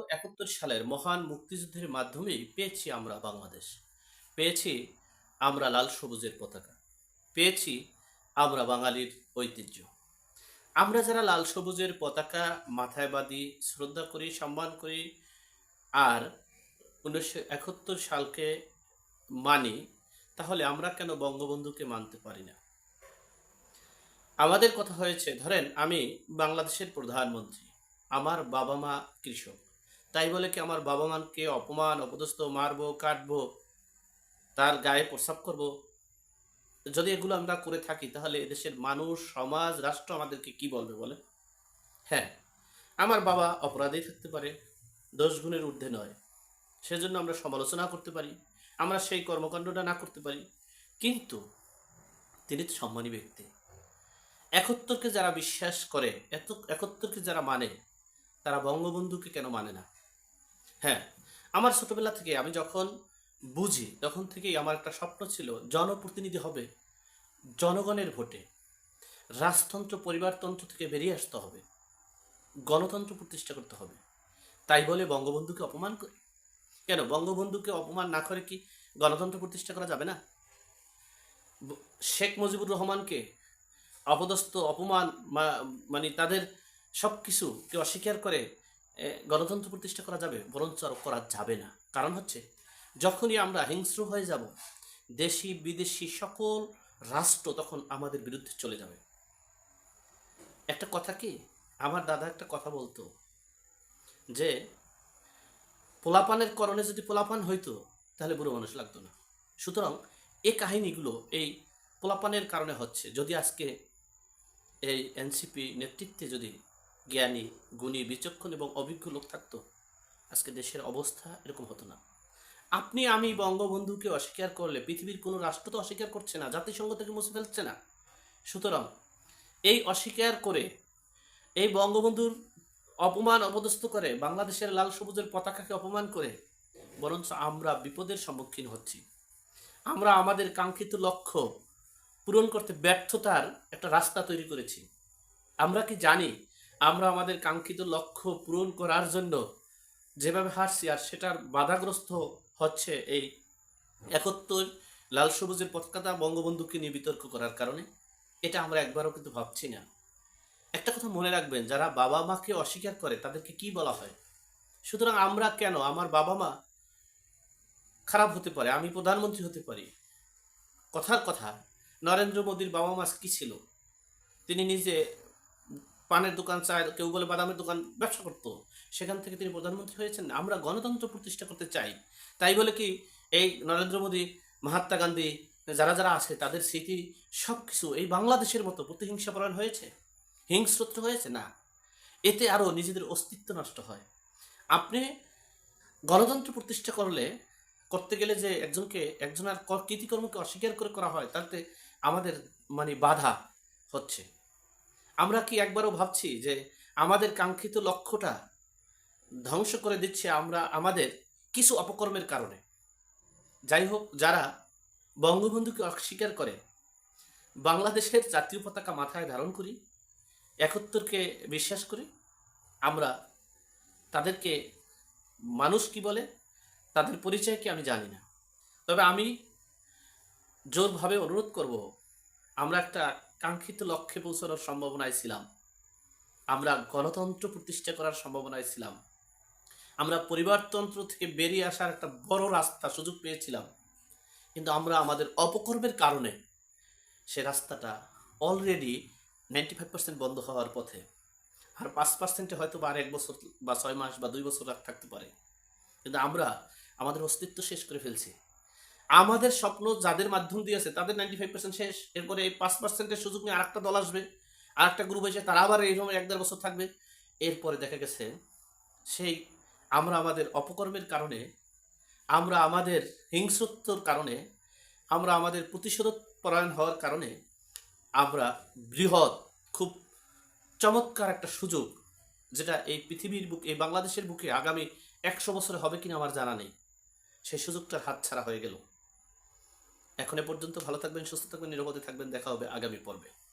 একাত্তর সালের মহান মুক্তিযুদ্ধের মাধ্যমেই পেয়েছি আমরা বাংলাদেশ। পেয়েছি আমরা লাল সবুজের পতাকা। পেয়েছি আমরা বাঙালির ঐতিহ্য। আমরা যারা লাল সবুজের পতাকা মাথায় বাঁধি, শ্রদ্ধা করি, সম্মান করি আর উনিশশো একাত্তর সালকে মানি, তাহলে আমরা কেন বঙ্গবন্ধুকে মানতে পারি না? আমাদের কথা হয়েছে, ধরেন আমি বাংলাদেশের প্রধানমন্ত্রী, আমার বাবা মা কৃষক। তাই বলে কি আমার বাবা মানকে অপমান, অপদস্থ, মারবো, কাটবো, তার গায়ে প্রস্রাব করব? যদি এগুলো আমরা করে থাকি, তাহলে এদেশের মানুষ, সমাজ, রাষ্ট্র আমাদেরকে কি বলবে বলে হ্যাঁ আমার বাবা অপরাধী থাকতে পারে, দশ গুণের ঊর্ধ্বে নয়। সেজন্য আমরা সমালোচনা করতে পারি, আমরা সেই কর্মকাণ্ডটা না করতে পারি। কিন্তু তিনি তো সম্মানী ব্যক্তি। একত্তরকে যারা বিশ্বাস করে, এত, একত্তরকে যারা মানে তারা বঙ্গবন্ধুকে কেন মানে না? হ্যাঁ আমার ছোটবেলা থেকে আমি যখন বুঝি, তখন থেকেই আমার একটা স্বপ্ন ছিল, জনপ্রতিনিধি হবে, জনগণের ভোটে। রাজতন্ত্র, পরিবারতন্ত্র থেকে বেরিয়ে আসতে হবে, গণতন্ত্র প্রতিষ্ঠা করতে হবে। তাই বলে বঙ্গবন্ধুকে অপমান করে কেন? বঙ্গবন্ধুকে অপমান না করে কি গণতন্ত্র প্রতিষ্ঠা করা যাবে না? শেখ মুজিবুর রহমানকে অপদস্থ, অপমান মানে তাদের সব কিছুকে অস্বীকার করে গণতন্ত্র প্রতিষ্ঠা করা যাবে, বরঞ্চ আরও করা যাবে না। কারণ হচ্ছে, যখনই আমরা হিংস্র হয়ে যাব, দেশি, বিদেশি সকল রাষ্ট্র তখন আমাদের বিরুদ্ধে চলে যাবে। একটা কথা কি? আমার দাদা একটা কথা বলতো, যে পোলাপানের করণে যদি পোলাপান হইতো, তাহলে বুড়ো মানুষ লাগতো না। সুতরাং এ কাহিনীগুলো এই পোলাপানের কারণে হচ্ছে। যদি আজকে এই এনসিপি নেতৃত্বে যদি জ্ঞানী, গুণী, বিচক্ষণ এবং অভিজ্ঞ লোক থাকতো। আজকে দেশের অবস্থা এরকম হতো না। আপনি, আমি বঙ্গবন্ধুকে অস্বীকার করলে, পৃথিবীর কোনো রাষ্ট্র তো অস্বীকার করছে না, জাতিসংঘ থেকে মুছে ফেলছে না। সুতরাং এই অস্বীকার করে এই বঙ্গবন্ধুর অপমান অপদস্থ করে বাংলাদেশের লাল সবুজের পতাকাকে অপমান করে, বরঞ্চ আমরা বিপদের সম্মুখীন হচ্ছি। আমরা আমাদের কাঙ্ক্ষিত লক্ষ্য পূরণ করতে ব্যর্থতার একটা রাস্তা তৈরি করেছি। আমরা কি জানি আমরা আমাদের কাঙ্ক্ষিত লক্ষ্য পূরণ করার জন্য যেভাবে হারছি আর সেটার বাধাগ্রস্ত হচ্ছে এই একত্তর লাল সবুজের পতাকা বঙ্গবন্ধুকে নিয়ে বিতর্ক করার কারণে, এটা আমরা একবারও কিন্তু ভাবছি না। একটা কথা মনে রাখবেন, যারা বাবা মাকে অস্বীকার করে তাদেরকে কি বলা হয়? সুতরাং আমরা কেন আমার বাবা মা খারাপ হতে পারে, আমি প্রধানমন্ত্রী হতে পারি? কথার কথা, নরেন্দ্র মোদীর বাবা মা কি ছিল? তিনি নিজে পানের দোকান চায়, কেউ বলে বাদামের দোকান, ব্যবসা করতো। সেখান থেকে তিনি প্রধানমন্ত্রী হয়েছেন। আমরা গণতন্ত্র প্রতিষ্ঠা করতে চাই। তাই বলে কি, এই নরেন্দ্র মোদী, মহাত্মা গান্ধী, যারা যারা আছে, তাদের স্মৃতি সব কিছু এই বাংলাদেশের মতো প্রতিহিংসাপরায়ণ হয়েছে? হিংস্রত্ব হয়েছে? না। এতে আরও নিজেদের অস্তিত্ব নষ্ট হয়। আপনি গণতন্ত্র প্রতিষ্ঠা করলে, করতে গেলে যে একজনকে, একজনের কর- কৃতিকর্মকে অস্বীকার করে করা হয়, তাতে আমাদের মানে বাধা হচ্ছে। আমরা কি একবারও ভাবছি যে আমাদের কাঙ্ক্ষিত লক্ষ্যটা ধ্বংস করে দিচ্ছে আমরা, আমাদের কিছু অপকর্মের কারণে? যাই হোক, যারা বঙ্গবন্ধুকে অস্বীকার করে, বাংলাদেশের জাতীয় পতাকা মাথায় ধারণ করি, একত্তরকে বিশ্বাস করি, আমরা তাদেরকে মানুষ কি বলে, তাদের পরিচয় কি আমি জানি না। তবে আমি জোরভাবে অনুরোধ করব, আমরা একটা কাঙ্ক্ষিত লক্ষ্যে পৌঁছানোর সম্ভাবনায় ছিলাম। আমরা গণতন্ত্র প্রতিষ্ঠা করার সম্ভাবনায় ছিলাম। আমরা পরিবারতন্ত্র থেকে বেরিয়ে আসার একটা বড় রাস্তা সুযোগ পেয়েছিলাম। কিন্তু আমরা আমাদের অপকর্মের কারণে সে রাস্তাটা অলরেডি নাইনটি ফাইভ পার্সেন্ট বন্ধ হওয়ার পথে আর পাঁচ পার্সেন্টে হয়তো বা আর এক বছর বা ছয় মাস বা দুই বছর থাকতে পারে। কিন্তু আমরা আমাদের অস্তিত্ব শেষ করে ফেলছি। আমাদের স্বপ্ন যাদের মাধ্যম দিয়ে আছে, তাদের নাইনটি ফাইভ পার্সেন্ট শেষ। এরপরে এই পাঁচ পার্সেন্টের সুযোগ নিয়ে আরেকটা দল আসবে আর একটা গ্রুপ এসে তারা আবার এইভাবে এক দেড় বছর থাকবে। এরপরে দেখা গেছে, সেই আমরা আমাদের অপকর্মের কারণে, আমরা আমাদের হিংস্রত্বর কারণে, আমরা আমাদের প্রতিশোধ পরায়ণ হওয়ার কারণে, আমরা বৃহৎ, খুব চমৎকার একটা সুযোগ, যেটা এই পৃথিবীর বুকে, এই বাংলাদেশের বুকে আগামী একশো বছরে হবে কিনা আমার জানা নেই। সেই সুযোগটার হাতছাড়া হয়ে গেল। এখন পর্যন্ত ভালো থাকবেন সুস্থ থাকবেন নিরাপদে থাকবেন। দেখা হবে আগামী পর্বে।